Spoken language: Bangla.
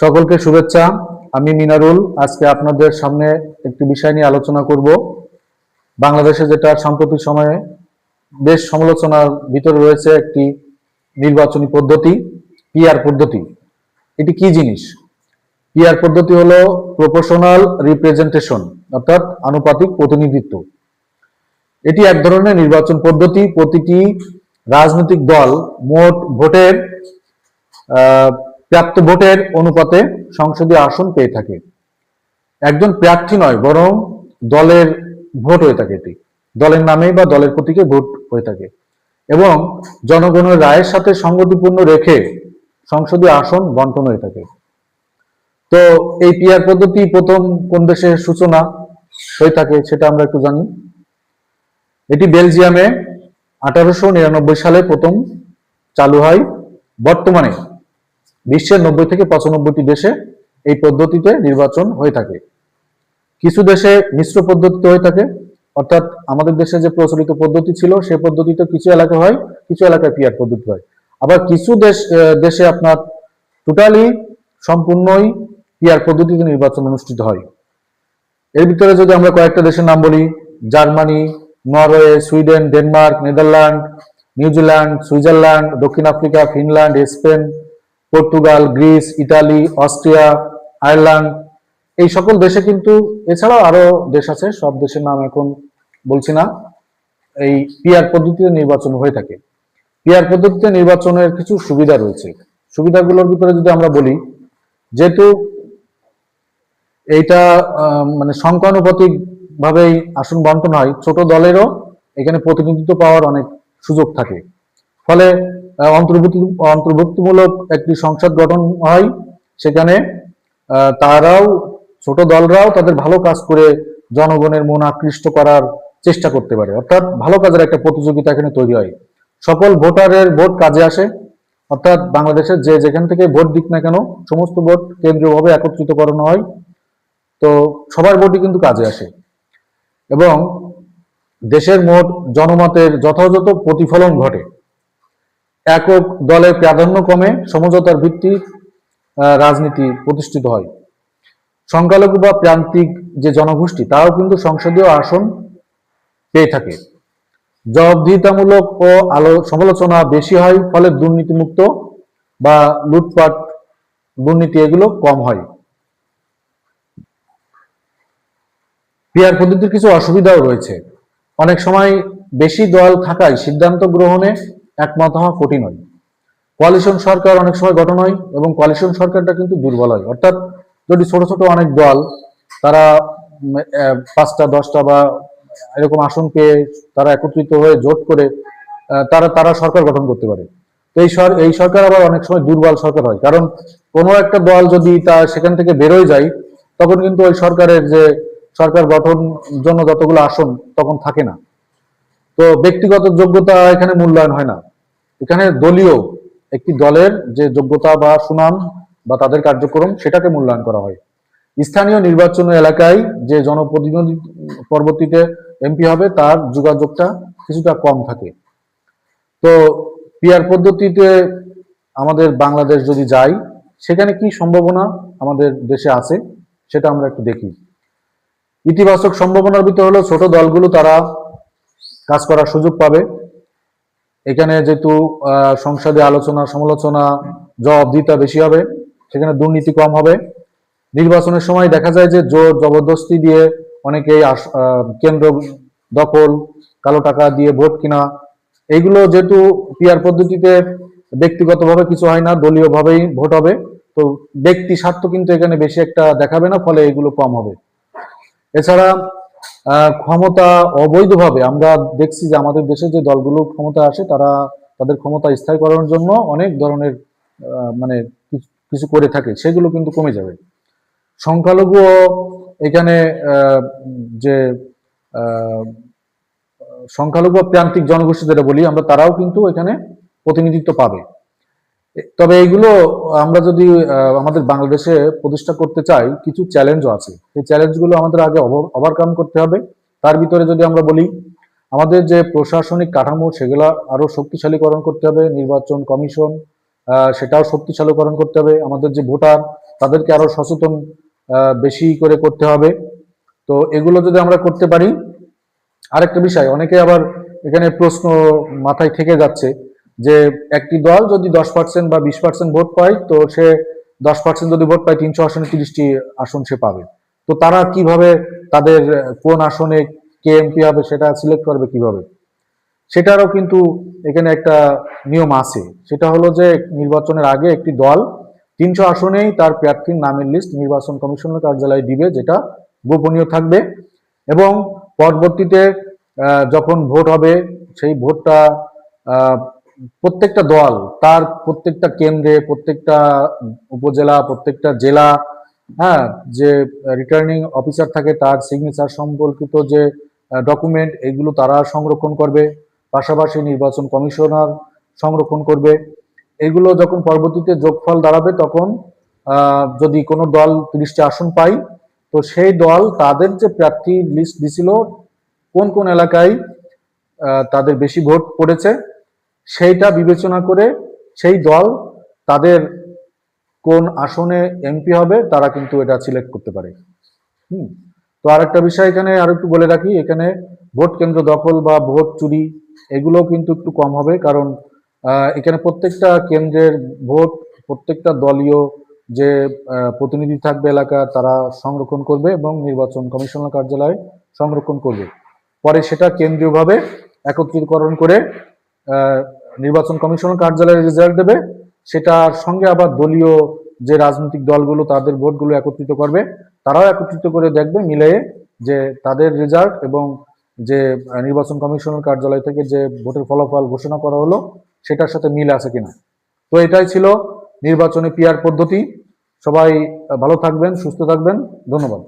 সকলকে শুভেচ্ছা। আমি মিনারুল। আজকে আপনাদের সামনে একটি বিষয় নিয়ে আলোচনা করব। বাংলাদেশে যেটা সাম্প্রতিক সময়ে বেশ সমালোচনার ভিতরে রয়েছে একটি নির্বাচনী পদ্ধতি পিআর পদ্ধতি। এটি কি জিনিস? পিআর পদ্ধতি হলো প্রপোর্শনাল রিপ্রেজেন্টেশন অর্থাৎ আনুপাতিক প্রতিনিধিত্ব। এটি এক ধরনের নির্বাচন পদ্ধতি। প্রতিটি রাজনৈতিক দল মোট ভোটের প্রাপ্ত ভোটের অনুপাতে সংসদীয় আসন পেয়ে থাকে। একজন প্রার্থী নয়, বরং দলের ভোট হয়ে থাকে এটি। দলের নামে বা দলের প্রতীকে ভোট হয়ে থাকে। এবং জনগণের রায়ের সাথে সঙ্গতিপূর্ণ রেখে সংসদীয় আসন বন্টন হয়ে থাকে। তো এই পিআর পদ্ধতি প্রথম কোন দেশের সূচনা হয়ে থাকে সেটা আমরা একটু জানি। এটি বেলজিয়ামে আঠারোশো নিরানব্বই সালে প্রথম চালু হয়। বর্তমানে বিশ্বের নব্বই থেকে পঁচানব্বইটি দেশে এই পদ্ধতিতে নির্বাচন হয়ে থাকে। কিছু দেশে মিশ্র পদ্ধতিতে হয়ে থাকে। অর্থাৎ আমাদের দেশে যে প্রচলিত পদ্ধতি ছিল, সেই পদ্ধতিতে কিছু এলাকা হয়, কিছু এলাকায় পিয়ার পদ্ধতি হয়। আবার কিছু দেশ দেশে আপনার টোটালি সম্পূর্ণই পিয়ার পদ্ধতিতে নির্বাচন অনুষ্ঠিত হয়। এর ভিতরে যদি আমরা কয়েকটা দেশের নাম বলি, Germany, Norway, Sweden, Denmark, Netherland, New Zealand, Switzerland, দক্ষিণ Africa, Finland, Spain Portugal, Greece, Italy, Austria, Ireland, এই সকল দেশে কিন্তু এছাড়াও আরও দেশ আছে, সব দেশের নাম এখন বলছি না। এই পিআর পদ্ধতিতে নির্বাচন হয়ে থাকে। পিআর পদ্ধতিতে নির্বাচনের কিছু সুবিধা রয়েছে। সুবিধাগুলোর ভিতরে যদি আমরা বলি, যেহেতু এইটা মানে সংখ্যানুপাতিক ভাবেই আসন বন্টন হয়, ছোট দলেরও এখানে প্রতিনিধিত্ব পাওয়ার অনেক সুযোগ থাকে। ফলে অন্তর্ভুক্তি, অন্তর্ভুক্তিমূলক একটি সংসদ গঠন হয়। সেখানে তারাও, ছোট দলরাও তাদের ভালো কাজ করে জনগণের মন আকৃষ্ট করার চেষ্টা করতে পারে। অর্থাৎ ভালো কাজের একটা প্রতিযোগিতা এখানে তৈরি হয়। সকল ভোটারের ভোট কাজে আসে। অর্থাৎ বাংলাদেশের যে যেখান থেকে ভোট দিক না কেন, সমস্ত ভোট কেন্দ্রীয়ভাবে একত্রিত করানো হয়। তো সবার ভোটই কিন্তু কাজে আসে। এবং দেশের মোট জনমতের যথাযথ প্রতিফলন ঘটে। একক দলের প্রাধান্য কমে সমঝোতার ভিত্তিক আহ, রাজনীতি প্রতিষ্ঠিত হয়। সংখ্যালঘু বা প্রান্তিক যে জনগোষ্ঠী তাও কিন্তু সংসদীয় আসন পেয়ে থাকে। জবাবদিহিতামূলক ও আলো সমালোচনা বেশি হয় ফলে দুর্নীতিমুক্ত বা লুটপাট দুর্নীতি এগুলো কম হয়। পিয়ার পদ্ধতির কিছু অসুবিধাও রয়েছে। অনেক সময় বেশি দল থাকায় সিদ্ধান্ত গ্রহণে একমত হওয়া কঠিন হয়। কোয়ালিশন সরকার অনেক সময় গঠন হয় এবং কোয়ালিশন সরকারটা কিন্তু দুর্বল হয়। অর্থাৎ যদি ছোট ছোট অনেক দল তারা পাঁচটা, দশটা বা এরকম আসন পেয়ে তারা একত্রিত হয়ে জোট করে তারা তারা সরকার গঠন করতে পারে। তো এই এই সরকার আবার অনেক সময় দুর্বল সরকার হয়। কারণ কোনো একটা দল যদি তা সেখান থেকে বেরোয় যায়, তখন কিন্তু ওই সরকারের যে সরকার গঠন জন্য যতগুলো আসন তখন থাকে না। তো ব্যক্তিগত যোগ্যতা এখানে মূল্যায়ন হয় না। এখানে দলীয় একটি দলের যে যোগ্যতা বা সুনাম বা তাদের কার্যক্রম সেটাকে মূল্যায়ন করা হয়। স্থানীয় নির্বাচন এলাকায় যে জনপ্রতিনিধি পরবর্তীতে এমপি হবে, তার যোগাযোগটা কিছুটা কম থাকে। তো পিআর পদ্ধতিতে আমাদের বাংলাদেশ যদি যাই সেখানে কি সম্ভাবনা আমাদের দেশে আছে সেটা আমরা একটু দেখি। ইতিবাচক সম্ভাবনার ভিতর হলো ছোট দলগুলো তারা কাজ করার সুযোগ পাবে। এখানে যেহেতু সংসদে আলোচনা, সমালোচনা জবাবদিহিতা বেশি হবে, সেখানে দুর্নীতি কম হবে। নির্বাচনের সময় দেখা যায় যে জোর জবরদস্তি দিয়ে অনেকেই কেন্দ্র দখল, কালো টাকা দিয়ে ভোট কিনা, এইগুলো যেহেতু পিআর পদ্ধতিতে ব্যক্তিগতভাবে কিছু হয় না, দলীয়ভাবেই ভোট হবে। তো ব্যক্তি স্বার্থ কিন্তু এখানে বেশি একটা দেখাবে না, ফলে এগুলো কম হবে। এছাড়া ক্ষমতা অবৈধভাবে আমরা দেখছি যে আমাদের দেশে যে দলগুলো ক্ষমতা আসে, তারা তাদের ক্ষমতা স্থায়ী করার জন্য অনেক ধরনের মানে কিছু- করে থাকে, সেগুলো কিন্তু কমে যাবে। সংখ্যালঘু এখানে যে সংখ্যালঘু প্রান্তিক জনগোষ্ঠী যেটা বলি আমরা, তারাও কিন্তু এখানে প্রতিনিধিত্ব পাবে। তবে এইগুলো আমরা যদি আমাদের বাংলাদেশে প্রতিষ্ঠা করতে চাই, কিছু চ্যালেঞ্জও আছে। সেই চ্যালেঞ্জগুলো আমাদের আগে ওভারকাম করতে হবে। তার ভিতরে যদি আমরা বলি, আমাদের যে প্রশাসনিক কাঠামো, সেগুলো আরও শক্তিশালীকরণ করতে হবে, নির্বাচন কমিশন সেটাও শক্তিশালীকরণ করতে হবে। আমাদের যে ভোটার, তাদেরকে আরও সচেতন বেশি করে করতে হবে। তো এগুলো যদি আমরা করতে পারি, আরেকটা বিষয়, অনেকে আবার এখানে প্রশ্ন মাথায় থেকে যাচ্ছে যে একটি দল যদি দশ পার্সেন্ট বা বিশ পার্সেন্ট ভোট পায়, তো সে দশ পার্সেন্ট যদি ভোট পায়, তিনশো আসনে তিরিশটি আসন সে পাবে। তো তারা কীভাবে তাদের কোন আসনে কে এমপি হবে সেটা সিলেক্ট করবে কীভাবে? সেটারও কিন্তু এখানে একটা নিয়ম আছে। সেটা হলো যে নির্বাচনের আগে একটি দল তিনশো আসনেই তার প্রার্থীর নামের লিস্ট নির্বাচন কমিশনের কার্যালয়ে দিবে, যেটা গোপনীয় থাকবে। এবং পরবর্তীতে যখন ভোট হবে, সেই ভোটটা প্রত্যেকটা দল, তার প্রত্যেকটা কেন্দ্রে, প্রত্যেকটা উপজেলা, প্রত্যেকটা জেলা হ্যাঁ যে রিটার্নিং অফিসার থাকে, তার সিগনেচার সম্পর্কিত যে ডকুমেন্ট এগুলো তারা সংরক্ষণ করবে। পাশাপাশি নির্বাচন কমিশনার সংরক্ষণ করবে। এগুলো যখন পরবর্তীতে যোগফল দাঁড়াবে, তখন যদি কোনো দল তিরিশটা আসন পাই তো সেই দল তাদের যে প্রার্থী লিস্ট দিছিল, কোন কোন এলাকায় তাদের বেশি ভোট পড়েছে সেইটা বিবেচনা করে সেই দল তাদের কোন আসনে এমপি হবে, তারা কিন্তু এটা সিলেক্ট করতে পারে। হুম। তো আরেকটা বিষয় এখানে আরও একটু বলে রাখি, এখানে ভোট কেন্দ্র দখল বা ভোট চুরি এগুলো কিন্তু একটু কম হবে কারণ এখানে প্রত্যেকটা কেন্দ্রের ভোট, প্রত্যেকটা দলীয় যে প্রতিনিধি থাকবে এলাকা, তারা সংরক্ষণ করবে এবং নির্বাচন কমিশনার কার্যালয়ে সংরক্ষণ করবে। পরে সেটা কেন্দ্রীয়ভাবে একত্রীকরণ করে নির্বাচন কমিশনার কার্যালয়ে রেজাল্ট দেবে। সেটার সঙ্গে আবার দলীয় যে রাজনৈতিক দলগুলো, তাদের ভোটগুলো একত্রিত করবে। তারাও একত্রিত করে দেখবে, মিলিয়ে যে তাদের রেজাল্ট এবং যে নির্বাচন কমিশনের কার্যালয় থেকে যে ভোটের ফলাফল ঘোষণা করা হলো, সেটার সাথে মিল আছে কিনা। তো এটাই ছিল নির্বাচনী পিয়ার পদ্ধতি। সবাই ভালো থাকবেন, সুস্থ থাকবেন। ধন্যবাদ।